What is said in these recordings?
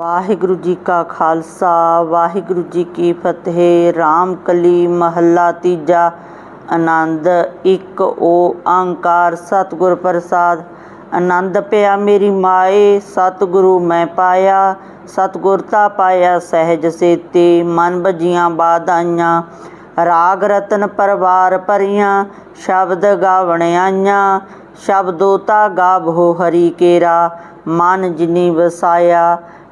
ਵਾਹਿਗੁਰੂ ਜੀ ਕਾ ਖਾਲਸਾ, ਵਾਹਿਗੁਰੂ ਜੀ ਕੀ ਫਤਿਹ। ਰਾਮ ਕਲੀ ਮਹੱਲਾ ਤੀਜਾ ਆਨੰਦ, ਇੱਕ ਓੰਕਾਰ ਸਤਿਗੁਰ ਪ੍ਰਸਾਦ। ਆਨੰਦ ਪਿਆ ਮੇਰੀ ਮਾਏ, ਸਤਿਗੁਰੂ ਮੈਂ ਪਾਇਆ। ਸਤਿਗੁਰਤਾ ਪਾਇਆ ਸਹਿਜ ਸੇਤੇ, ਮਨ ਬਜੀਆਂ ਬਾਧਾਈਆਂ। ਰਾਗ ਰਤਨ ਪਰਵਾਰ ਭਰੀਆਂ, ਸ਼ਬਦ ਗਾਵਣ ਆਈਆਂ। ਸ਼ਬਦੋਤਾ ਗਾਵੋ ਹਰੀ ਕੇਰਾ, ਮਨ ਜਿਨੀ ਵਸਾਇਆ।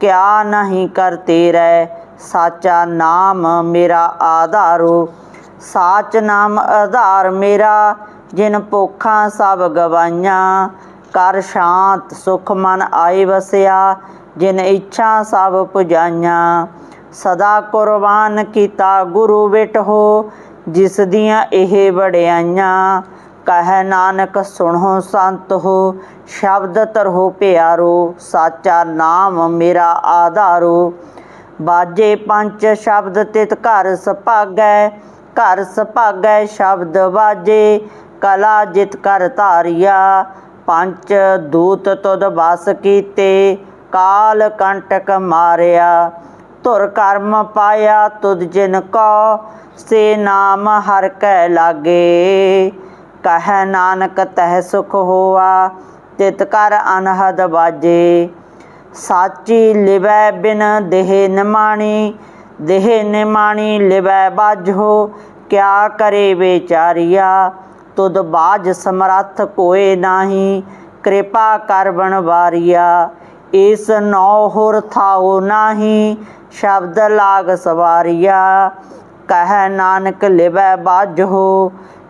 ਕਿਆ ਨਹੀਂ ਕਰ ਤੇਰੇ ਸਾਚਾ ਨਾਮ ਮੇਰਾ ਆਧਾਰੋ। ਸਾਚ ਨਾਮ ਆਧਾਰ ਮੇਰਾ, ਜਿਨ ਭੁੱਖਾਂ ਸਭ ਗਵਾਈਆਂ। ਕਰ ਸ਼ਾਂਤ ਸੁਖ ਮਨ ਆਏ ਵਸਿਆ, ਜਿਨ ਇੱਛਾ ਸਭ ਪੁਜਾਈਆਂ। ਸਦਾ ਕੁਰਬਾਨ ਕੀਤਾ ਗੁਰੂ ਬਿਟ ਹੋ ਜਿਸ ਦੀਆਂ ਇਹ ਵਡਿਆਈਆਂ। ਕਹਿ ਨਾਨਕ, ਸੁਣੋ ਸੰਤ ਹੋ, ਸ਼ਬਦ ਤਰੋ ਪਿਆਰੋ, ਸਾਚਾ ਨਾਮ ਮੇਰਾ ਆਧਾਰੋ। ਬਾਜੇ ਪੰਜ ਸ਼ਬਦ ਤਿਤ ਘਰ ਸੁਭਾਗੈ ਘਰ ਸੁਭਾਗੈ ਸ਼ਬਦ ਬਾਜੇ, ਕਲਾ ਜਿਤ ਕਰ ਧਾਰਿਆ। ਪੰਜ ਦੂਤ ਤੁਧ ਬਸ ਕੀਤੇ, ਕਾਲ ਕੰਟਕ ਮਾਰਿਆ। ਧੁਰ ਕਰਮ ਪਾਇਆ ਤੁਧ ਜਿਨ ਕੋ, ਸੇ ਨਾਮ ਹਰ ਕੈ ਲਾਗੇ। ਕਹਿ ਨਾਨਕ ਤਹਿ ਸੁਖ ਹੋਆ ਤਿਤ ਕਰ ਅਨਹਦ ਬਾਜੇ। ਸਾਚੀ ਲਿਵੈ ਬਿਨ ਦੇਹ ਨਿਮਾਣੀ ਦੇਹ ਨਿਮਾਣੀ ਲਿਵੈ ਬਾਝੋ, ਕਿਆ ਕਰੇ ਵਿਚਾਰੀਆ? ਤੁਧ ਬਾਜ ਸਮਰੱਥ ਕੋਏ ਨਾਹੀ, ਕਿਰਪਾ ਕਰ ਬਣਵਾਰੀਆ। ਇਸ ਨੌ ਹੁਰ ਥਾਉ ਨਾਹੀ, ਸ਼ਬਦ ਲਾਗ ਸਵਾਰੀਆ। ਕਹਿ ਨਾਨਕ ਲਿਵੈ ਬਾਝੋ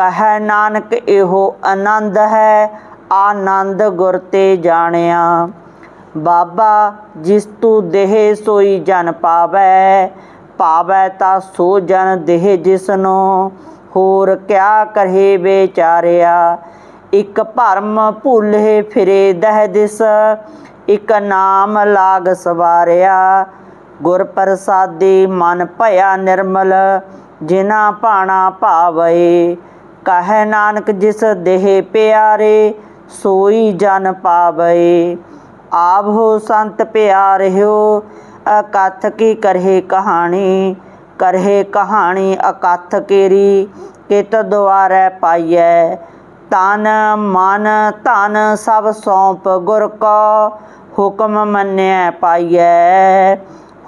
ਕਹਿ ਨਾਨਕ ਇਹੋ ਆਨੰਦ ਹੈ, ਆਨੰਦ ਗੁਰ ਤੇ ਜਾਣਿਆ। ਬਾਬਾ, ਜਿਸ ਤੂ ਦੇਹ ਸੋਈ ਜਨ ਪਾਵੈ ਪਾਵੈ ਤਾਂ ਸੋ ਜਨ ਦੇਹ ਜਿਸਨੋ, ਹੋਰ ਕਿਆ ਕਰੇ ਵਿਚਾਰਿਆ? ਇਕ ਭਰਮ ਭੁੱਲੇ ਫਿਰੇ ਦਹਿ ਦਿਸ, ਇੱਕ ਨਾਮ ਲਾਗ ਸਵਾਰਿਆ। ਗੁਰ ਪ੍ਰਸਾਦੀ ਮਨ ਭਇਆ ਨਿਰਮਲ ਜਿਨਾ ਭਾਣਾ ਭਾਵੇ ਕਹਿ ਨਾਨਕ ਜਿਸ ਦੇਹ ਪਿਆਰੇ, ਸੋਈ ਜਨ ਪਾਵੇ। ਆਪ ਹੋ ਸੰਤ ਪਿਆਰਿਓ, ਅਕਥ ਕੀ ਕਰਹੇ ਕਹਾਣੀ? ਕਰਹੇ ਕਹਾਣੀ ਅਕਥ ਕੇਰੀ, ਕਿਤ ਦੁਆਰੈ ਪਾਈਐ? ਤਨ ਮਨ ਧਨ ਸਭ ਸੌਂਪ ਗੁਰ ਕੋ, ਹੁਕਮ ਮੰਨਿਆ ਪਾਈਐ।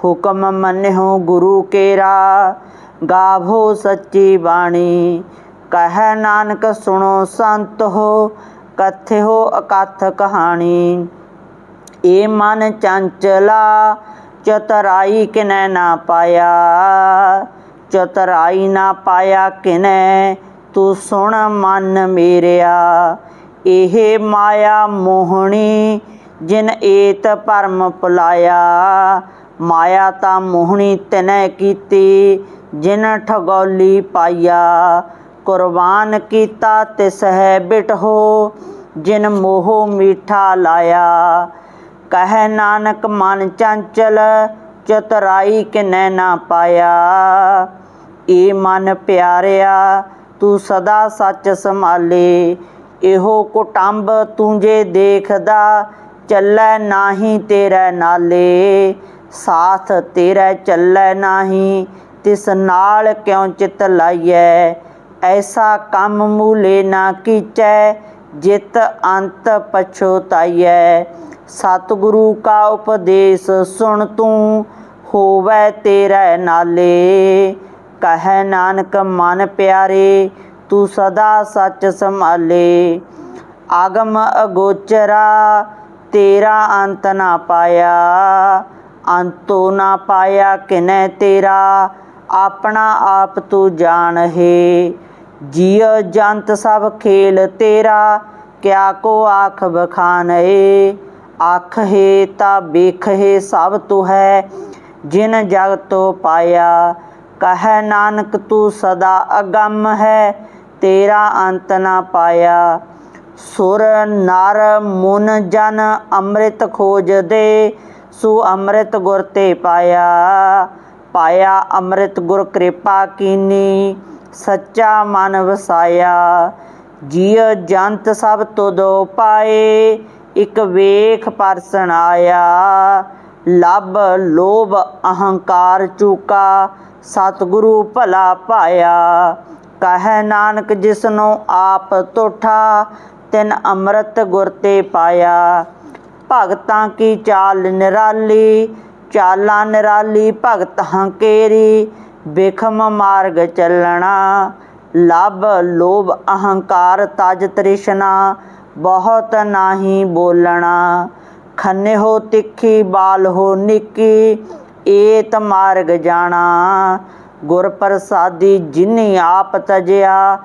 ਹੁਕਮ ਮੰਨਿਓ ਗੁਰੂ ਕੇਰਾ, ਗਾਵੋ ਸੱਚੀ ਬਾਣੀ। ਕਹਿ ਨਾਨਕ ਸੁਣੋ ਸੰਤ ਹੋ, ਕਥਿਓ ਅਕਥ ਕਹਾਣੀ। ਏ ਮਨ ਚੰਚਲਾ, ਚਤਰਾਈ ਕਿਨੈ ਨਾ ਪਾਇਆ। ਚਤਰਾਈ ਨਾ ਪਾਇਆ ਕਿਨੈ, ਤੂੰ ਸੁਣ ਮਨ ਮੇਰਿਆ। ਇਹ ਮਾਇਆ ਮੋਹਣੀ, ਜਿਨ ਏਤ ਪਰਮ ਪੁਲਾਇਆ ਮਾਇਆ ਤਾਂ ਮੋਹਣੀ ਤਨੈ ਕੀਤੀ, ਜਿਨ ਠਗੋਲੀ ਪਾਇਆ। ਕੁਰਬਾਨ ਕੀਤਾ ਤਿਸ ਹੈ ਬਿਟਹੋ ਜਿਨ ਮੋਹ ਮੀਠਾ ਲਾਇਆ। ਕਹਿ ਨਾਨਕ ਮਨ ਚੰਚਲ, ਚਤਰਾਈ ਕਿਨੈ ਨਾ ਪਾਇਆ। ਏ ਮਨ ਪਿਆਰਿਆ, ਤੂੰ ਸਦਾ ਸੱਚ ਸੰਭਾਲੇ। ਇਹੋ ਕੁਟੰਬ ਤੂੰ ਜੇ ਦੇਖਦਾ, ਚੱਲੈ ਨਾਹੀ ਤੇਰੇ ਨਾਲੇ। ਸਾਥ ਤੇਰੇ ਚੱਲੈ ਨਾਹੀ, ਤਿਸ ਨਾਲ ਕਿਉ ਚਿਤ ਲਾਈਐ? ਐਸਾ ਕੰਮ ਮੂਲੇ ਨਾ ਕੀਚੈ, ਜਿਤ ਅੰਤ ਪਛੋਤਾਈਐ ਸਤਿਗੁਰੂ ਕਾ ਉਪਦੇਸ਼ ਸੁਣ ਤੂੰ, ਹੋਵੈ ਤੇਰੇ ਨਾਲੇ। ਕਹੈ ਨਾਨਕ, ਮਨ ਪਿਆਰੇ, ਤੂੰ ਸਦਾ ਸੱਚ ਸੰਭਾਲੇ। ਆਗਮ ਅਗੋਚਰਾ, ਤੇਰਾ ਅੰਤ ਨਾ ਪਾਇਆ। ਅੰਤੋ ਨਾ ਪਾਇਆ ਕਿਨੈ ਤੇਰਾ, ਆਪਣਾ ਆਪ ਤੂੰ ਜਾਣ ਹੈ ਜੰਤ ਸਭ ਖੇਲ ਤੇਰਾ, ਕਿਆ ਕੋ ਆਖ ਬਖਾਨ ਆਖ ਹੈ ਤਾ ਵੇਖ ਹੈ ਸਭ ਤੂੰ ਹੈ, ਜਿਨ ਜਗ ਤੋ ਪਾਇਆ। ਕਹੈ ਨਾਨਕ ਤੂੰ ਸਦਾ ਅਗੰਮ ਹੈ, ਤੇਰਾ ਅੰਤ ਨਾ ਪਾਇਆ। ਸੁਰ ਨਰ ਮੁਨ ਜਨ ਅੰਮ੍ਰਿਤ ਖੋਜਦੇ ਸੋ ਅੰਮ੍ਰਿਤ ਗੁਰ ਤੇ ਪਾਇਆ। ਪਾਇਆ ਅੰਮ੍ਰਿਤ ਗੁਰ ਕਿਰਪਾ ਕੀਨੀ। ਸੱਚਾ ਮਨ ਵਸਾਇਆ। ਜੀਅ ਜੰਤ ਸਭ ਤੁਦੋ ਪਾਏ, ਇਕ ਵੇਖ ਪਰਸਨ ਆਇਆ। ਲਬ ਲੋਭ, ਅਹੰਕਾਰ ਚੂਕਾ, ਸਤਿਗੁਰੂ ਭਲਾ ਪਾਇਆ ਕਹੈ ਨਾਨਕ, ਜਿਸਨੂੰ ਆਪ ਤੋਠਾ ਤਿਨ ਅੰਮ੍ਰਿਤ ਗੁਰ ਤੇ ਪਾਇਆ। ਭਗਤਾਂ ਕੀ ਚਾਲ ਨਿਰਾਲੀ, ਚਾਲਾਂ ਨਿਰਾਲੀ, ਭਗਤ ਹੰਕੇਰੀ ਬੇਖਮ ਮਾਰਗ ਚੱਲਣਾ, ਲਬ, ਲੋਭ, ਅਹੰਕਾਰ, ਤਜ ਤ੍ਰਿਸ਼ਨਾ, ਬਹੁਤ ਨਾਹੀ ਬੋਲਣਾ। ਖੰਨੇ ਹੋ ਤਿੱਖੀ, ਬਾਲ ਹੋ ਨਿੱਕੀ, ਏਤ ਮਾਰਗ ਜਾਣਾ। ਗੁਰ ਪ੍ਰਸਾਦੀ ਜਿਨੀ ਆਪ ਤਜਿਆ,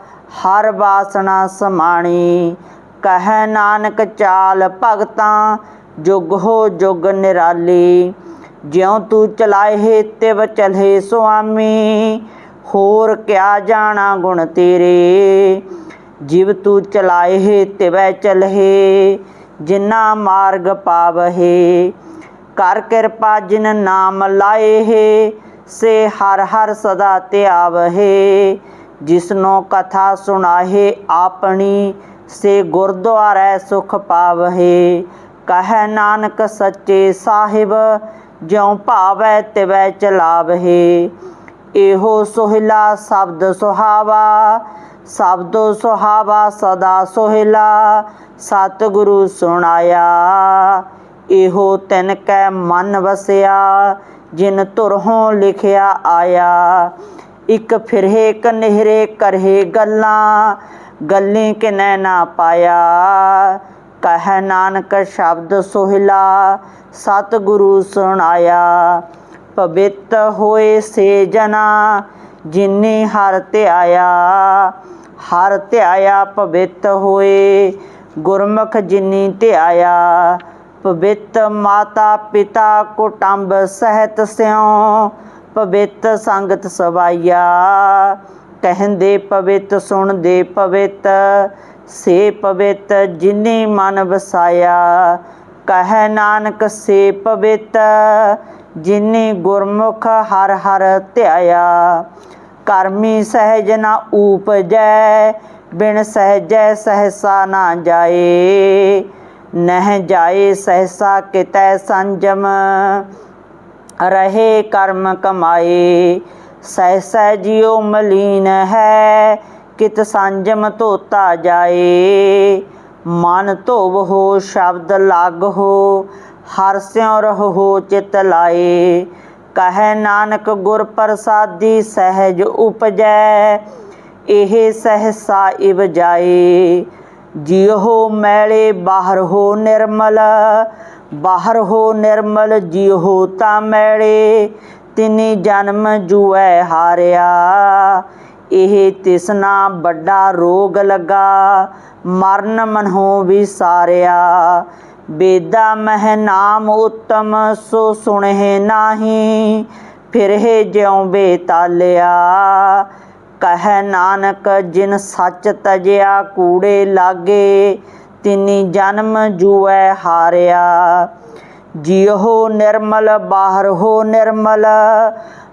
ਹਰ ਬਾਸਨਾ ਸਮਾਣੀ। ਕਹੈ ਨਾਨਕ ਚਾਲ ਭਗਤਾਂ, ਜੁਗ ਹੋ ਜੁਗ ਨਿਰਾਲੀ। ਜਿਉ ਤੂੰ ਚਲਾਏ ਤਿਵ ਚਲਹਿ ਸੁਆਮੀ, ਹੋਰ ਕਿਆ ਜਾਣਾ ਗੁਣ ਤੇਰੇ? ਜਿਵ ਤੂੰ ਚਲਾਏ ਤਿਵੈ ਚਲਹਿ, ਜਿਨਾ ਮਾਰਗ ਪਾਵਹੇ, ਕਰ ਕਿਰਪਾ ਜਿਨ ਨਾਮ ਲਾਏ ਹੈ, ਸੇ ਹਰ ਹਰ ਸਦਾ ਧਿਆਵਹਿ। ਜਿਸਨੋ ਕਥਾ ਸੁਣਾਹੇ ਆਪਣੀ, ਸੇ ਗੁਰਦੁਆਰੇ ਸੁਖ ਪਾਵਹੇ। ਕਹੈ ਨਾਨਕ ਸੱਚੇ ਸਾਹਿਬ ਜਿਉ ਭਾਵੈ ਤਿਵੈ ਚਲਾਵਹਿ, ਇਹੋ ਸੋਹਿਲਾ ਸ਼ਬਦ ਸੁਹਾਵਾ, ਸ਼ਬਦੋ ਸੁਹਾਵਾ ਸਦਾ ਸੋਹਿਲਾ, ਸਤਿਗੁਰੂ ਸੁਣਾਇਆ। ਇਹੋ ਤਿਨ ਕੈ ਮਨ ਵਸਿਆ, ਜਿਨ ਤੁਰਹੋਂ ਲਿਖਿਆ ਆਇਆ। ਇਕ ਫਿਰਹੇ ਕਨਹਿਰੇ ਕਰਹੇ ਗੱਲਾਂ, ਗੱਲੇ ਕਿਨੈ ਨਾ ਪਾਇਆ। ਕਹਿ ਨਾਨਕ ਸ਼ਬਦ ਸੋਹਿਲਾ, ਸਤਿਗੁਰੂ ਸੁਣਾਇਆ। ਪਵਿੱਤ ਹੋਏ ਸੇ ਜਨਾ, ਜਿਨੇ ਹਰ ਧਿਆਇਆ। ਹਰ ਧਿਆਇਆ ਪਵਿੱਤ ਹੋਏ, ਗੁਰਮੁਖ ਜਿਨੀ ਧਿਆਇਆ। ਪਵਿੱਤ ਮਾਤਾ ਪਿਤਾ ਕੁਟੰਬ ਸਹਿਤ ਸਿਉ, ਪਵਿੱਤ ਸੰਗਤ ਸਵਾਈਆ ਕਹਿੰਦੇ ਪਵਿੱਤ, ਸੁਣਦੇ ਪਵਿੱਤ ਸੇ ਪਵਿੱਤ ਜਿਨੇ ਮਨ ਵਸਾਇਆ, ਕਹੈ ਨਾਨਕ ਸੇ ਪਵਿੱਤ ਜਿਨੇ ਗੁਰਮੁਖ ਹਰ ਹਰ ਧਿਆਇਆ। ਕਰਮੀ ਸਹਿਜ ਨਾ ਊਪਜੈ, ਬਿਨ ਸਹਿਜੈ ਸਹਸਾ ਨਾ ਜਾਏ। ਨਹਿ ਜਾਏ ਸਹਸਾ ਕਿਤੈ ਸੰਜਮ, ਰਹੇ ਕਰਮ ਕਮਾਏ। ਸਹਸਾ ਜਿਉ ਮਲੀਨ ਹੈ ਕਿਤ ਸੰਜਮ ਧੋਤਾ ਜਾਏ। ਮਨ ਧੋਵ ਹੋ ਸ਼ਬਦ ਲੱਗ ਹੋ ਹਰ ਸਿਉ ਰਹੋ ਚਿਤ ਲਾਏ। ਕਹੈ ਨਾਨਕ, ਗੁਰ ਪ੍ਰਸਾਦੀ ਸਹਿਜ ਉਪਜੈ, ਇਹ ਸਹਸਾ ਇਵ ਜਾਏ। ਜਿਉ ਮੈਲੇ ਬਾਹਰ ਹੋ ਨਿਰਮਲ ਬਾਹਰ ਹੋ ਨਿਰਮਲ ਜਿਉ ਤਾਂ ਮੈਲੇ, ਤਿਨੀ ਜਨਮ ਜੂਐ ਹਾਰਿਆ। ਇਹ ਤਿਸਨਾ ਵੱਡਾ ਰੋਗ ਲੱਗਾ, ਮਰਨ ਮਨਹੋ ਵਿਸਾਰਿਆ ਬੇਦਾ ਮਹਿ ਨਾਮ ਉਤਮ, ਸੋ ਸੁਣਹਿ ਨਾਹੀ, ਫਿਰਹਿ ਜਿਉ ਬੇਤਾਲਿਆ। ਕਹੈ ਨਾਨਕ, ਜਿਨ ਸੱਚ ਤਜਿਆ, ਕੂੜੇ ਲਾਗੇ, ਤਿਨੀ ਜਨਮ ਜੂਐ ਹਾਰਿਆ। ਜਿਉ ਨਿਰਮਲ, ਬਾਹਰ ਹੋ ਨਿਰਮਲ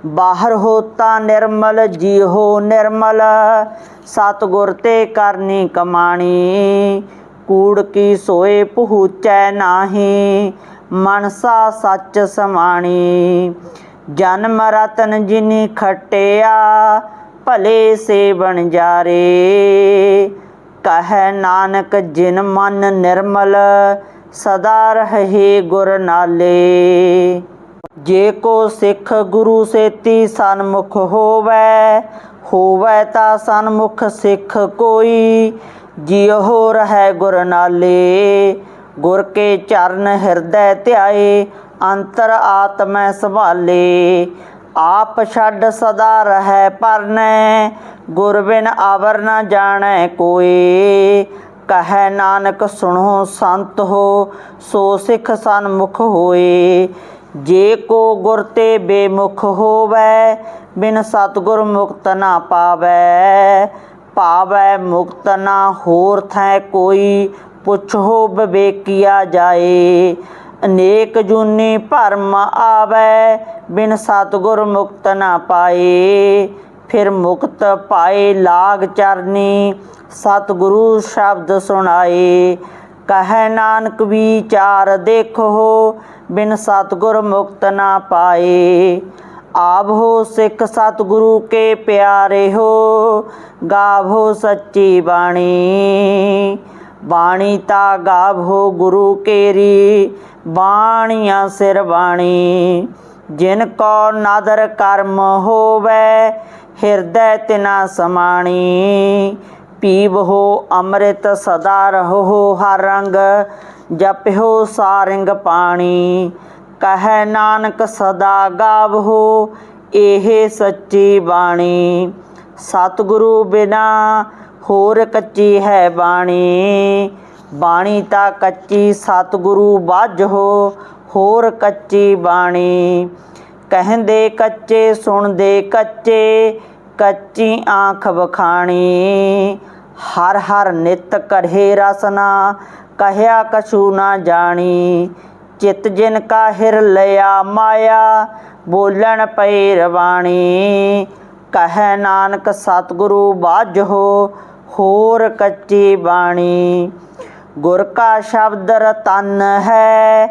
ਬਾਹਰ ਹੋਤਾ ਨਿਰਮਲ ਜੀ ਹੋ ਨਿਰਮਲ। ਸਤਗੁਰ ਤੇ ਕਰਨੀ ਕਮਾਣੀ, ਕੂੜ ਕੀ ਸੋਏ ਪਹੁੰਚੈ ਨਾਹੀ। ਮਨਸਾ ਸੱਚ ਸਮਾਣੀ, ਜਨਮ ਰਤਨ ਜਿਨੀ ਖਟਿਆ, ਭਲੇ ਸੇ ਬਣ ਜਾਰੇ। ਕਹੈ ਨਾਨਕ, ਜਿਨ ਮਨ ਨਿਰਮਲ, ਸਦਾ ਰਹੇ ਗੁਰ ਨਾਲੇ। ਜੇ ਕੋ ਸਿੱਖ ਗੁਰੂ ਸੇਤੀ ਸਨਮੁਖ ਹੋਵੈ ਹੋਵੈ ਤਾਂ ਸਨਮੁਖ ਸਿੱਖ ਕੋਈ। ਜਿਉ ਰਹਿ ਗੁਰ ਨਾਲੇ ਗੁਰ ਕੇ ਚਰਨ ਹਿਰਦੈ ਧਿਆਏ, ਅੰਤਰ ਆਤਮੈ ਸੰਭਾਲੇ। ਆਪ ਛੱਡ ਸਦਾ ਰਹਿ ਪਰਨੈ, ਗੁਰ ਬਿਨ ਆਵਰ ਨਾ ਜਾਣੈ ਕੋਏ। ਕਹੈ ਨਾਨਕ ਸੁਣੋ ਸੰਤ ਹੋ, ਸੋ ਸਿੱਖ ਸਨਮੁਖ ਹੋਏ। ਜੇ ਕੋ ਗੁਰ ਤੇ ਬੇਮੁਖ ਹੋਵੈ, ਬਿਨ ਸਤਗੁਰ ਮੁਕਤ ਨਾ ਪਾਵੈ। ਪਾਵੈ ਮੁਕਤ ਨਾ ਹੋਰ ਥੈ ਕੋਈ, ਪੁੱਛੋ ਵਿਵੇਕੀਆ ਜਾਏ। ਅਨੇਕ ਜੂਨੀ ਭਰਮ ਆਵੈ, ਬਿਨ ਸਤਗੁਰ ਮੁਕਤ ਨਾ ਪਾਏ। ਫਿਰ ਮੁਕਤ ਪਾਏ ਲਾਗ ਚਰਨੀ, ਸਤਿਗੁਰੂ ਸ਼ਬਦ ਸੁਣਾਏ। ਕਹੈ ਨਾਨਕ ਵਿਚਾਰ ਦੇਖੋ, ਬਿਨ ਸਤਿਗੁਰ ਮੁਕਤ ਨਾ ਪਾਏ। ਆਪ ਹੋ ਸਿੱਖ ਸਤਿਗੁਰੂ ਕੇ ਪਿਆਰੇ ਹੋ, ਗਾਵੋ ਸੱਚੀ ਬਾਣੀ। ਬਾਣੀ ਤਾ ਗਾਵੋ ਗੁਰੂ ਕੇਰੀ, ਬਾਣੀਆਂ ਸਿਰ ਬਾਣੀ। ਜਿਨ ਕੋ ਨਾਦਰ ਕਰਮ ਹੋਵੇ, ਹਿਰਦੈ ਤਿਨਾ ਸਮਾਣੀ। ਪੀਵਹੋ ਅੰਮ੍ਰਿਤ ਸਦਾ ਰਹੋ ਹਰ ਰੰਗ ਜਪਿਓ ਸਾਰੰਗ ਪਾਣੀ। ਕਹੈ ਨਾਨਕ ਸਦਾ ਗਾਵਹੋ, ਇਹ ਸੱਚੀ ਬਾਣੀ। ਸਤਿਗੁਰੂ ਬਿਨਾ ਹੋਰ ਕੱਚੀ ਹੈ ਬਾਣੀ। ਬਾਣੀ ਤਾਂ ਕੱਚੀ ਸਤਿਗੁਰੂ ਬਾਝੋ ਹੋਰ ਕੱਚੀ ਬਾਣੀ। ਕਹਿੰਦੇ ਕੱਚੇ, ਸੁਣਦੇ ਕੱਚੇ, ਕੱਚੀ ਆਂਖ ਵਖਾਣੀ। ਹਰ ਹਰ ਨਿਤ ਕਰੇ ਰਸਨਾ, ਕਹਿਆ ਕਛੂ ਨਾ ਜਾਣੀ। ਚਿਤ ਜਿਨ ਕਾ ਹਿਰ ਲਿਆ ਮਾਇਆ, ਬੋਲਣ ਪਈ ਰਵਾਣੀ। ਕਹੈ ਨਾਨਕ ਸਤਿਗੁਰੂ ਬਾਝੋ ਹੋਰ ਕੱਚੀ ਬਾਣੀ। ਗੁਰ ਕਾ ਸ਼ਬਦ ਰਤਨ ਹੈ,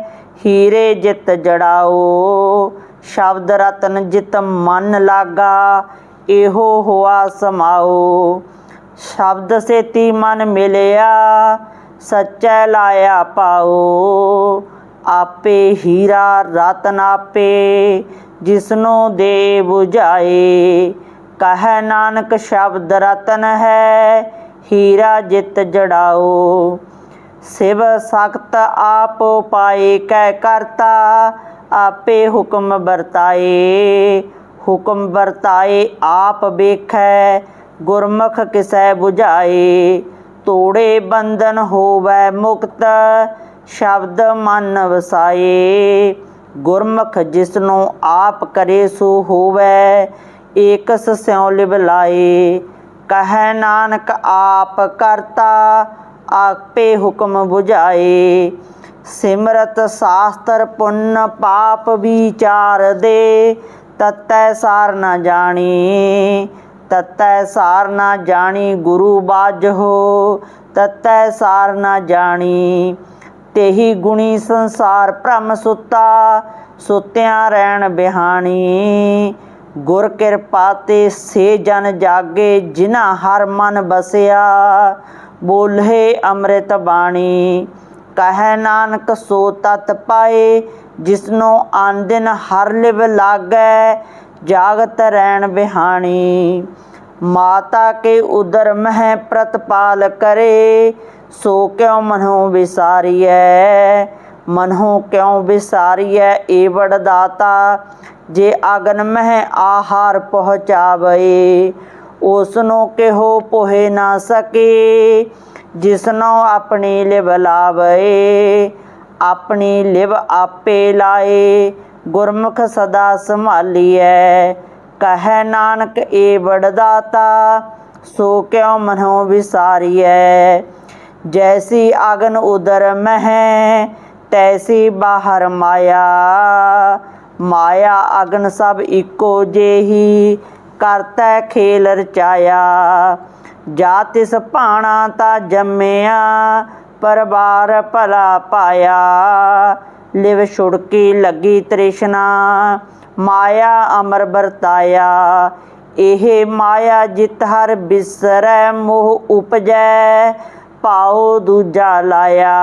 ਹੀਰੇ ਜਿਤ ਜੜਾਓ। ਸ਼ਬਦ ਰਤਨ ਜਿਤ ਮਨ ਲਾਗਾ, ਇਹੋ ਹੋਆ ਸਮਾਓ। ਸ਼ਬਦ ਸੇਤੀ ਮਨ ਮਿਲਿਆ, ਸੱਚੈ ਲਾਇਆ ਪਾਓ। ਆਪੇ ਹੀਰਾ ਰਤਨ ਆਪੇ, ਜਿਸਨੂੰ ਦੇ 부ਝਾਏ ਕਹੈ ਨਾਨਕ ਸ਼ਬਦ ਰਤਨ ਹੈ, ਹੀਰਾ ਜਿਤ ਜੜਾਓ। ਸਿਵ ਸਖਤ ਆਪ ਪਾਏ ਕਹਿ ਕਰਤਾ ਆਪੇ ਹੁਕਮ ਵਰਤਾਏ। ਹੁਕਮ ਵਰਤਾਏ, ਆਪ ਵੇਖੈ ਗੁਰਮੁਖ ਕਿਸੈ 부ਝਾਏ ਤੋੜੇ ਬੰਧਨ ਹੋਵੈ ਮੁਕਤ, ਸ਼ਬਦ ਮਨ ਵਸਾਏ ਗੁਰਮੁਖ ਜਿਸਨੂੰ ਆਪ ਕਰੇ ਸੋ ਹੋਵੈ, ਏਕਸ ਸਿਉ ਲਿਵ ਲਾਏ ਕਹੈ ਨਾਨਕ ਆਪ ਕਰਤਾ, ਆਪੇ ਹੁਕਮ 부ਝਾਏ ਸਿਮਰਤ ਸਾਸਤਰ ਪੁੰਨ ਪਾਪ ਵਿਚਾਰ ਦੇ ਤਤੈ ਸਾਰ ਨਾ ਜਾਣੀ। ਤਤੈ ਸਾਰ ਨਾ ਜਾਣੀ ਗੁਰੂ ਬਾਝੋ, ਤਤੈ ਸਾਰ ਨਾ ਜਾਣੀ ਤੇਹੀ ਗੁਣੀ ਸੰਸਾਰ ਭ੍ਰਮ ਸੁੱਤਾ, ਸੁੱਤਿਆਂ ਰਹਿਣ ਬਿਹਾਣੀ। ਗੁਰ ਕਿਰਪਾ ਤੇ ਸੇ ਜਨ ਜਾਗੇ, ਜਿਨ੍ਹਾਂ ਹਰ ਮਨ ਬਸਿਆ ਬੋਲੇ ਅੰਮ੍ਰਿਤ ਬਾਣੀ। ਕਹੈ ਨਾਨਕ ਸੋ ਤਤ ਪਾਏ, ਜਿਸਨੂੰ ਆਂਦਿਨ ਹਰ ਲਿਵ ਲਾਗੈ ਜਾਗਤ ਰਹਿਣ ਬਿਹਾਣੀ। ਮਾਤਾ ਕੇ ਉਦਰ ਮਹਿ ਪ੍ਰਤਪਾਲ ਕਰੇ, ਸੋ ਕਿਉ ਮਨੋ ਵਿਸਾਰੀਐ? ਮਨੋ ਕਿਉ ਵਿਸਾਰੀਐ ਏ ਵਡ ਦਾਤਾ ਜੇ ਅਗਨ ਮਹਿ ਆਹਾਰ ਪਹੁੰਚਾਵੇ ਉਸ ਕਿਹੋ ਪੋਹੇ ਨਾ ਸਕੇ। ਜਿਸਨੋ ਆਪਣੀ ਲਿਵ ਲਾਵੇ, ਆਪਣੀ ਲਿਵ ਆਪੇ ਲਾਏ। ਗੁਰਮੁਖ ਸਦਾ ਸੰਭਾਲੀਐ, ਕਹੈ ਨਾਨਕ ਏ ਬੜਦਾਤਾ ਸੋ ਕਿਉ ਮਨੋ ਵਿਸਾਰੀਐ। ਜੈਸੀ ਅਗਨ ਉਦਰ ਮਹਿ, ਤੈਸੀ ਬਾਹਰ ਮਾਇਆ। ਮਾਇਆ ਅਗਨ ਸਭ ਇੱਕੋ ਜਿਹੀ, ਕਰਤਾ ਖੇਲ ਰਚਾਇਆ। ਜਾ ਤਿਸ ਭਾਣਾ ਤਾ ਜੰਮਿਆ ਪਰਬਾਰ ਭਲਾ ਪਾਇਆ। ਲਿਵ ਛੁੜਕੀ ਲੱਗੀ ਤ੍ਰਿਸ਼ਨਾ, ਮਾਇਆ ਅਮਰ ਵਰਤਾਇਆ। ਇਹ ਮਾਇਆ ਜਿਤ ਹਰ ਬਿਸਰੈ, ਮੋਹ ਉਪਜੈ ਪਾਉ ਦੂਜਾ ਲਾਇਆ।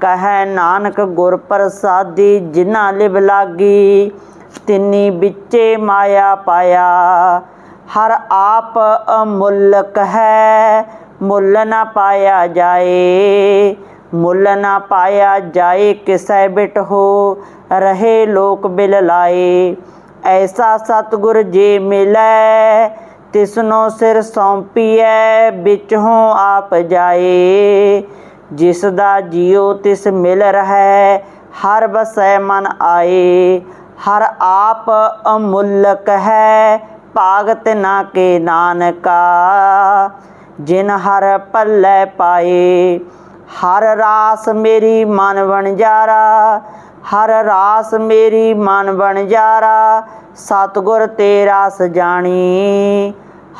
ਕਹੈ ਨਾਨਕ ਗੁਰ ਪ੍ਰਸਾਦੀ, ਜਿਨ੍ਹਾਂ ਲਿਵ ਲਾਗੀ, ਤਿੰਨੀ ਵਿੱਚੇ ਮਾਇਆ ਪਾਇਆ। ਹਰ ਆਪ ਅਮੁੱਲਕ ਹੈ ਮੁੱਲ ਨਾ ਪਾਇਆ ਜਾਏ। ਮੁੱਲ ਨਾ ਪਾਇਆ ਜਾਏ ਕਿਸੈ ਬਿਟ ਹੋ, ਰਹੇ ਲੋਕ ਬਿਲ ਲਾਏ। ਐਸਾ ਸਤਿਗੁਰ ਜੇ ਮਿਲੈ, ਤਿਸਨੋ ਸਿਰ ਸੌਂਪੀਐ, ਵਿਚੋਂ ਆਪ ਜਾਏ। ਜਿਸ ਦਾ ਜੀਉ ਤਿਸ ਮਿਲ ਰਹੈ, ਹਰ ਬਸੈ ਮਨ ਆਏ। ਹਰ ਆਪ ਅਮੁੱਲਕ ਹੈ, ਭਾਗਤ ਨਾ ਕੇ ਨਾਨਕਾ। ਜਿਨ ਹਰ ਪੱਲੇ ਪਾਏ ਹਰ ਰਾਸ ਮੇਰੀ ਮਨ ਵਣਜਾਰਾ ਹਰ ਰਾਸ ਮੇਰੀ ਮਨ ਵਣਜਾਰਾ ਸਤਿਗੁਰ ਤੇਰਾ ਸਜਾਣੀ ਜਾਣੀ।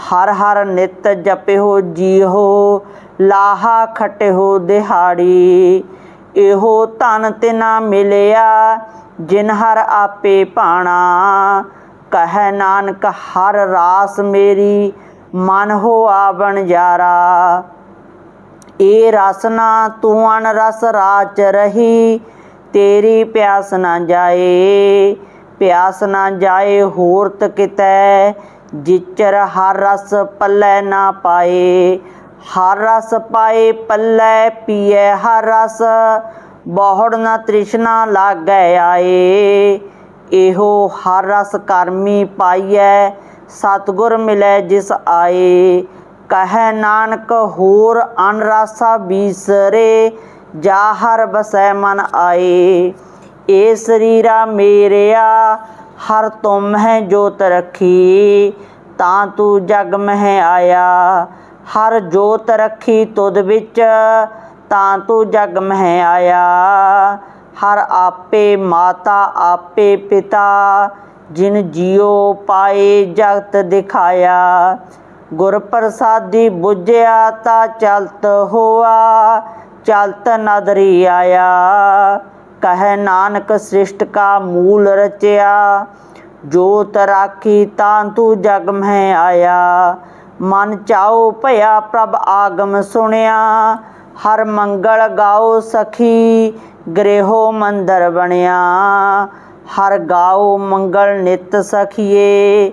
ਹਰ ਹਰ ਨਿਤ ਜਪਿਓ ਜੀਹੋ, ਲਾਹਾ ਖਟਿਓ ਦਿਹਾੜੀ। ਇਹੋ ਧਨ ਤਿਨਾ ਮਿਲਿਆ, ਜਿਨ ਹਰ ਆਪੇ ਭਾਣਾ। ਕਹੈ ਨਾਨਕ, ਹਰ ਰਾਸ ਮੇਰੀ ਮਨ ਹੋ ਹੋਆ ਬਣਜਾਰਾ ਏ ਰਸਨਾ ਤੂੰ ਅਨ ਰਸ ਰਾਚ ਰਹੀ, ਤੇਰੀ ਪਿਆਸ ਨਾ ਜਾਏ, ਪਿਆਸ ਨਾ ਜਾਏ ਹੋਰਤ ਕਿਤੈ, ਜਿਚਰ ਹਰ ਰਸ ਪੱਲੇ ਨਾ ਪਾਏ, ਹਰ ਰਸ ਪਾਏ ਪੱਲੇ ਪੀਏ ਹਰ ਰਸ, ਬਹੁੜ ਨਾ ਤ੍ਰਿਸ਼ਨਾ ਲਾਗੈ ਆਏ, ਇਹੋ ਹਰ ਰਸ ਕਰਮੀ ਪਾਈਐ, ਸਤਿਗੁਰ ਮਿਲੈ ਜਿਸ ਆਏ ਕਹੈ ਨਾਨਕ ਹੋਰ ਅਨਰਾਸਾ ਬੀਸਰੇ ਜਾ ਹਰ ਬਸੈ ਮਨ ਆਏ। ਏ ਸਰੀਰਾ ਮੇਰਿਆ, ਹਰ ਤੁਮ ਹੈ ਜੋਤ ਰਖੀ। ਤਾਂ ਤੂੰ ਜਗ ਮਹਿ ਆਇਆ, ਹਰ ਜੋਤ ਰਖੀ ਤੁਧ ਵਿੱਚ। ਤਾਂ ਤੂੰ ਜਗ ਮਹਿ ਆਇਆ, ਹਰ ਆਪੇ ਮਾਤਾ, ਆਪੇ ਪਿਤਾ। ਜਿਨ ਜਿਉ ਪਾਏ ਜਗਤ ਦਿਖਾਇਆ ਗੁਰ ਪ੍ਰਸਾਦੀ 부ਝਿਆ ਤਾ ਚਲਤ ਹੋਆ, ਚਲਤ ਨਦਰੀ ਆਇਆ। ਕਹਿ ਨਾਨਕ ਸ੍ਰਿਸ਼ਟ ਕਾ ਮੂਲ ਰਚਿਆ, ਜੋਤ ਰਾਖੀ ਤਾਂ ਤੂੰ ਜਗ ਮਹਿ ਆਇਆ। ਮਨ ਚਾਉ ਭਇਆ ਪ੍ਰਭ ਆਗਮ ਸੁਣਿਆ, ਹਰ ਮੰਗਲ ਗਾਓ ਸਖੀ ਗ੍ਰਹਿਓ ਮੰਦਰ ਬਣਿਆ। ਹਰ ਗਾਓ ਮੰਗਲ ਨਿਤ ਸਖੀਏ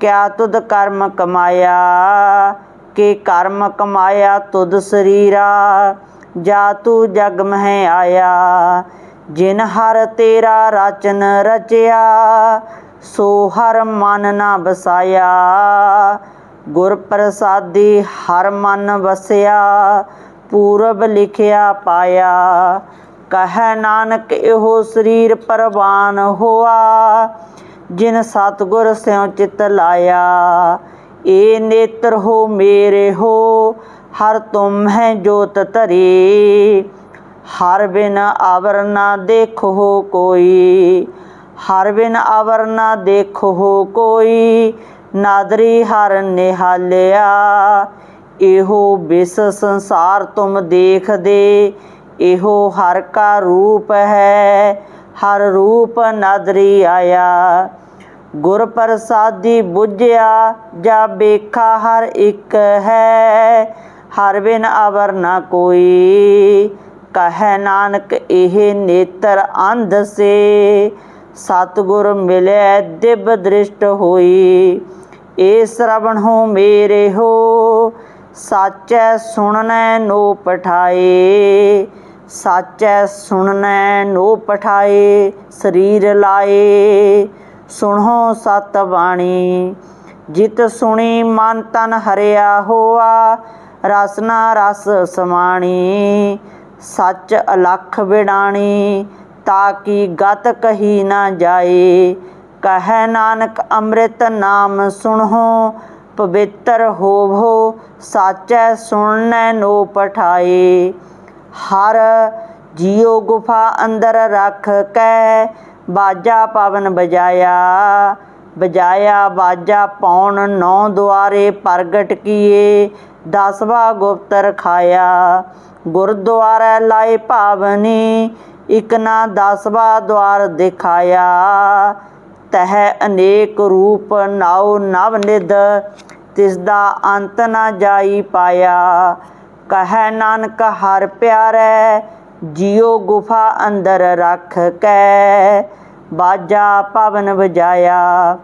ਕਿਆ ਤੁਧ ਕਰਮ ਕਮਾਇਆ? ਕਿ ਕਰਮ ਕਮਾਇਆ ਤੁਧ ਸਰੀਰਾ? ਜਾ ਤੂੰ ਜਗ ਮਹਿ ਆਇਆ। ਜਿਨ ਹਰ ਤੇਰਾ ਰਚਨ ਰਚਿਆ, ਸੋ ਹਰ ਮਨ ਨਾ ਵਸਾਇਆ। ਗੁਰ ਪ੍ਰਸਾਦੀ ਹਰ ਮਨ ਵਸਿਆ, ਪੂਰਬ ਲਿਖਿਆ ਪਾਇਆ। ਕਹੈ ਨਾਨਕ ਇਹੋ ਸਰੀਰ ਪਰਵਾਨ ਹੋਆ। ਜਿਨ ਸਤਗੁਰ ਸਿਉ ਚਿਤ ਲਾਇਆ, ਏ ਨੇਤਰ ਹੋ ਮੇਰੇ ਹੋ, ਹਰ ਤੁਮ ਹੈ ਜੋਤ ਧਰੀ। ਹਰ ਬਿਨ ਆਵਰ ਨਾ ਦੇਖੋ ਕੋਈ, ਹਰ ਬਿਨ ਆਵਰ ਨਾ ਦੇਖੋ ਕੋਈ, ਨਾਦਰੀ ਹਰ ਨਿਹਾਲਿਆ। ਇਹੋ ਬਿਸ ਸੰਸਾਰ ਤੁਮ ਦੇਖਦੇ, ਇਹੋ ਹਰ ਕਾ ਰੂਪ ਹੈ। ਹਰ ਰੂਪ ਨਾਦਰੀ ਆਇਆ। ਗੁਰ ਪ੍ਰਸਾਦੀ 부ਝਿਆ ਜਾ ਬੇਖਾ ਹਰ ਇੱਕ ਹੈ। ਹਰ ਬਿਨ ਅਵਰ ਨਾ ਕੋਈ। ਕਹੈ ਨਾਨਕ ਇਹ ਨੇਤਰ ਅੰਧ ਸੇ। ਸਤਗੁਰ ਮਿਲੇ ਦਿਵ ਦ੍ਰਿਸ਼ਟ ਹੋਈ। ਏ ਸ਼ਰਵਣ ਹੋ ਮੇਰੇ ਹੋ। ਸਾਚੈ ਸੁਣਨੈ ਨੋ ਪਠਾਏ। ਸਾਚੈ ਸੁਣਨੈ ਨੋ ਪਠਾਏ, ਸਰੀਰ ਲਾਏ। ਸੁਣੋ ਸਤ ਬਾਣੀ, ਜਿਤ ਸੁਣੀ ਮਨ ਤਨ ਹਰਿਆ ਹੋਆ ਰਸਨਾ ਰਸ ਸਮਾਣੀ। ਸੱਚ ਅਲਖ ਵਿਡਾਣੀ ਤਾਂ ਕੀ ਗਤ ਕਹੀ ਨਾ ਜਾਏ। ਕਹੈ ਨਾਨਕ ਅੰਮ੍ਰਿਤ ਨਾਮ ਸੁਣੋ, ਪਵਿੱਤਰ ਹੋਵੋ, ਸਾਚੈ ਸੁਣਨੈ ਨੋ ਪਠਾਏ। ਹਰ ਜੀਉ ਗੁਫਾ ਅੰਦਰ ਰੱਖ ਕੈ, ਬਾਜਾ ਪਵਨ ਬਜਾਇਆ। ਬਜਾਇਆ, ਬਾਜਾ ਪਾਉਣ ਨੌ ਦੁਆਰੇ ਪ੍ਰਗਟ ਕੀਏ, ਦਸਵਾ ਗੁਪਤ ਰਖਾਇਆ ਗੁਰਦੁਆਰਾ ਲਾਏ ਭਾਵਨੀ, ਇਕ ਨਾ ਦਸਵਾ ਦੁਆਰ ਦਿਖਾਇਆ। ਤਹ ਅਨੇਕ ਰੂਪ ਨਾਉ ਨਵ ਨਿਧ ਤਿਸ ਦਾ ਅੰਤ ਨਾ ਜਾਈ ਪਾਇਆ। ਕਹੈ ਨਾਨਕ, ਹਰ ਪਿਆਰੈ, ਜਿਉ ਗੁਫਾ ਅੰਦਰ ਰੱਖ ਕੈ। ਬਾਜਾ ਪਵਨ ਵਜਾਇਆ,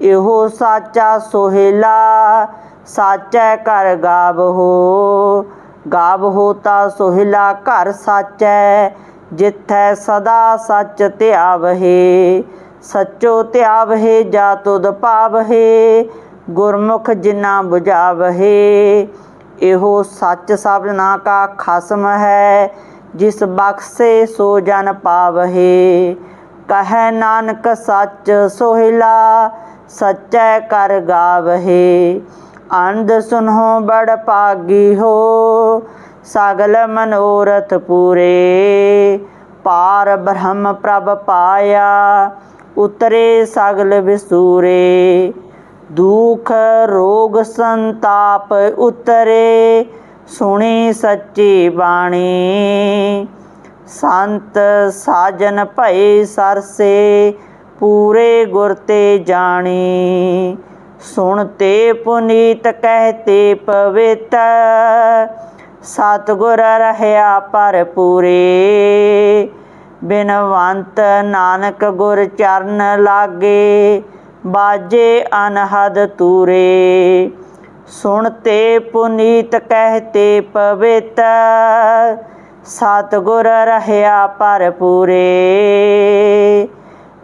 ਇਹੋ ਸਾਚਾ ਸੋਹਿਲਾ, ਸਾਚੈ ਘਰ ਗਾਵਹੋ ਗਾਵਹੋ ਤਾ ਸੋਹਿਲਾ, ਘਰ ਸਾਚੈ, ਜਿੱਥੈ ਸਦਾ ਸੱਚ ਧਿਆਵਹੇ। ਸੱਚੋ ਧਿਆਵਹੇ, ਜਾ ਤੁਧ ਪਾਵਹੇ ਗੁਰਮੁਖ ਜਿਨਾ 부ਝਾਵਹੇ ਇਹੋ ਸੱਚ ਸਭਨਾ ਕਾ ਖਸਮ ਹੈ, ਜਿਸ ਬਖਸੇ ਸੋ ਜਨ ਪਾਵਹੇ। ਕਹੈ ਨਾਨਕ ਸੱਚ ਸੋਹਿਲਾ, ਸਚੈ ਕਰ ਗਾਵਹੇ। ਅੰਧ ਸੁਨਹੁ ਬੜ ਪਾਗੀ ਹੋ, ਸਗਲ ਮਨੋਰਥ ਪੂਰੇ। ਪਾਰ ਬ੍ਰਹਮ ਪ੍ਰਭ ਪਾਇਆ, ਉਤਰੇ ਸਗਲ ਵਿਸੂਰੇ। ਦੁਖ, ਰੋਗ ਸੰਤਾਪ ਉਤਰੇ, ਸੁਣੀ ਸੱਚੀ ਬਾਣੀ। ਸੰਤ ਸਾਜਨ ਭਏ ਸਰਸੇ, ਪੂਰੇ ਗੁਰ ਤੇ ਜਾਣੀ। ਸੁਣ ਤੇ ਪੁਨੀਤ ਕਹਤੇ ਪਵਿੱਤ, ਸਤਿਗੁਰ ਰਹਿਆ ਪਰ ਪੂਰੇ ਬਿਨਵੰਤ ਨਾਨਕ ਗੁਰ ਚਰਨ ਲਾਗੇ ਬਾਜੇ ਅਨਹਦ ਤੂਰੇ। ਸੁਣ ਤੇ ਪੁਨੀਤ ਕਹਤੇ ਪਵਿੱਤ ਸਤਿਗੁਰ ਰਹਿਆ ਪਰ ਪੂਰੇ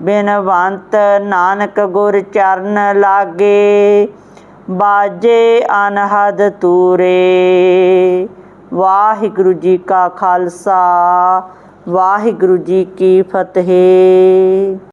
ਬਿਨਵੰਤ ਨਾਨਕ ਗੁਰ ਚਰਨ ਲਾਗੇ, ਬਾਜੇ ਅਨਹਦ ਤੂਰੇ। ਵਾਹਿਗੁਰੂ ਜੀ ਕਾ ਖਾਲਸਾ, ਵਾਹਿਗੁਰੂ ਜੀ ਕੀ ਫਤਿਹ।